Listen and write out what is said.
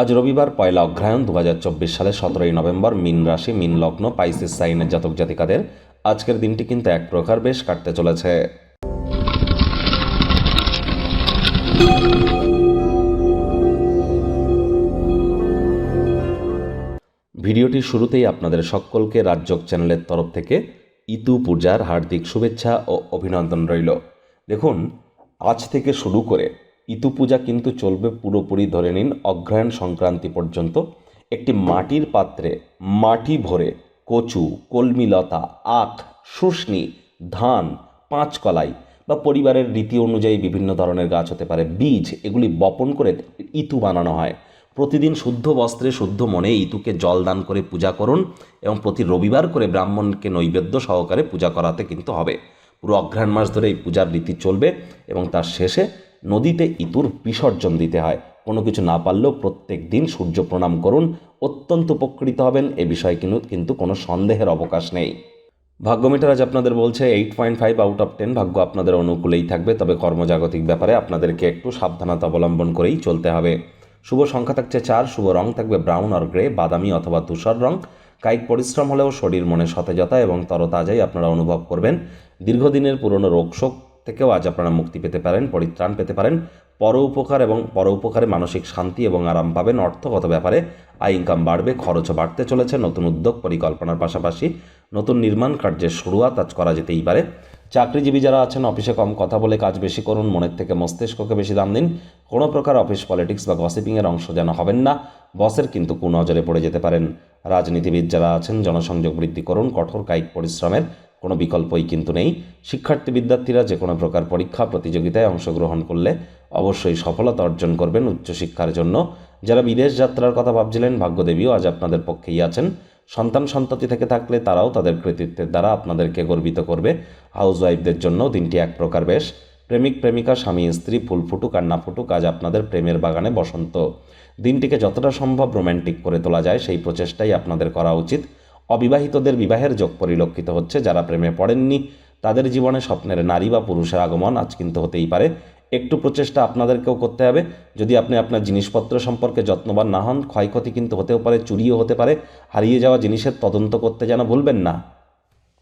আজ রবিবার পয়লা অগ্রহায়ণ দু সালের সতেরোই নভেম্বর, মিন রাশি, মিন লগ্ন, পাইসিস সাইনের জাতক জাতিকাদের আজকের দিনটি কিন্তু এক প্রকার বেশ কাটতে চলেছে। ভিডিওটির শুরুতেই আপনাদের সকলকে রাজ্যক চ্যানেলের তরফ থেকে ইতু পূজার হার্দিক শুভেচ্ছা ও অভিনন্দন রইল। দেখুন, আজ থেকে শুরু করে ইতু পূজা কিন্তু চলবে পুরোপুরি ধরে নিন অগ্রহায়ণ সংক্রান্তি পর্যন্ত। একটি মাটির পাত্রে মাটি ভরে কচু কলমিলতা আখ, শুষ্নি, ধান পাঁচকলাই বা পরিবারের রীতি অনুযায়ী বিভিন্ন ধরনের গাছ হতে পারে। বীজ, এগুলি বপন করে ইতু বানানো হয়। প্রতিদিন শুদ্ধ বস্ত্রে, শুদ্ধ মনে ইতুকে জল দান করে পূজা করুন এবং প্রতি রবিবার করে ব্রাহ্মণকে নৈবেদ্য সহকারে পূজা করাতে কিন্তু হবে। পুরো অঘ্রাণ মাস ধরে এই পূজার রীতি চলবে এবং তার শেষে নদীতে ইতুর বিসর্জন দিতে হয়। কোনো কিছু না পারলেও প্রত্যেক দিন সূর্য প্রণাম করুন। অত্যন্ত উপকৃত হবেন। এ বিষয়ে কিন্তু কিন্তু কোনো সন্দেহের অবকাশ নেই। ভাগ্যমিটার আজ আপনাদের বলছে eight point five out of ten ভাগ্য আপনাদের অনুকূলেই থাকবে। তবে কর্মজাগতিক ব্যাপারে আপনাদেরকে একটু সাবধানতা অবলম্বন করেই চলতে হবে। শুভ সংখ্যা থাকছে চার, শুভ রং থাকবে ব্রাউন আর গ্রে বাদামি অথবা তুষার রং। কায়িক পরিশ্রম হলেও শরীর মনে সতেজতা এবং তরতাজাই আপনারা অনুভব করবেন। দীর্ঘদিনের পুরনো রোগশোক থেকেও আজ আপনারা মুক্তি পেতে পারেন, পরিত্রাণ পেতে পারেন। পর উপকার এবং পর উপকারে মানসিক শান্তি এবং আরাম পাবেন অর্থগত ব্যাপারে। আয় ইনকাম বাড়বে, খরচও বাড়তে চলেছে, নতুন উদ্যোগ পরিকল্পনার পাশাপাশি নতুন নির্মাণ কার্যের শুরুয়াত আজ করা যেতেই পারে। চাকরিজীবী যারা আছেন, অফিসে কম কথা বলে কাজ বেশি করুন, মনের থেকে মস্তিষ্ককে বেশি দাম দিন। কোনো প্রকার অফিস পলিটিক্স বা গসিপিংয়ের অংশ যেন হবেন না, বসের কিন্তু কুনজরে পড়ে যেতে পারেন। রাজনীতিবিদ যারা আছেন, জনসংযোগ বৃদ্ধি করুন, কঠোর কায়িক পরিশ্রমের কোনো বিকল্পই কিন্তু নেই। শিক্ষার্থী বিদ্যার্থীরা যে কোনো প্রকার পরীক্ষা, প্রতিযোগিতায় অংশগ্রহণ করলে অবশ্যই সফলতা অর্জন করবেন উচ্চশিক্ষার জন্য। যারা বিদেশ যাত্রার কথা ভাবছিলেন, ভাগ্যদেবীও আজ আপনাদের পক্ষেই আছেন। সন্তান সন্ততি থেকে থাকলে তারাও তাদের কৃতিত্বের দ্বারা আপনাদেরকে গর্বিত করবে। হাউস ওয়াইফদের জন্য দিনটি এক প্রকার বেশ। প্রেমিক, প্রেমিকা, স্বামী, স্ত্রী, ফুল ফুটুক আর না ফুটুক, আজ আপনাদের প্রেমের বাগানে বসন্ত। দিনটিকে যতটা সম্ভব রোম্যান্টিক করে তোলা যায়, সেই প্রচেষ্টাই আপনাদের করা উচিত। অবিবাহিতদের বিবাহের যোগ পরিলক্ষিত হচ্ছে, যারা প্রেমে পড়েননি, তাদের জীবনে স্বপ্নের নারী বা পুরুষের আগমন আজ কিন্তু হতেই পারে। একটু প্রচেষ্টা আপনাদেরকেও করতে হবে। যদি আপনি আপনার জিনিসপত্র সম্পর্কে যত্নবান না হন, ক্ষয়ক্ষতি কিন্তু হতেও পারে, চুরিও হতে পারে। হারিয়ে যাওয়া জিনিসের তদন্ত করতে যেন ভুলবেন না।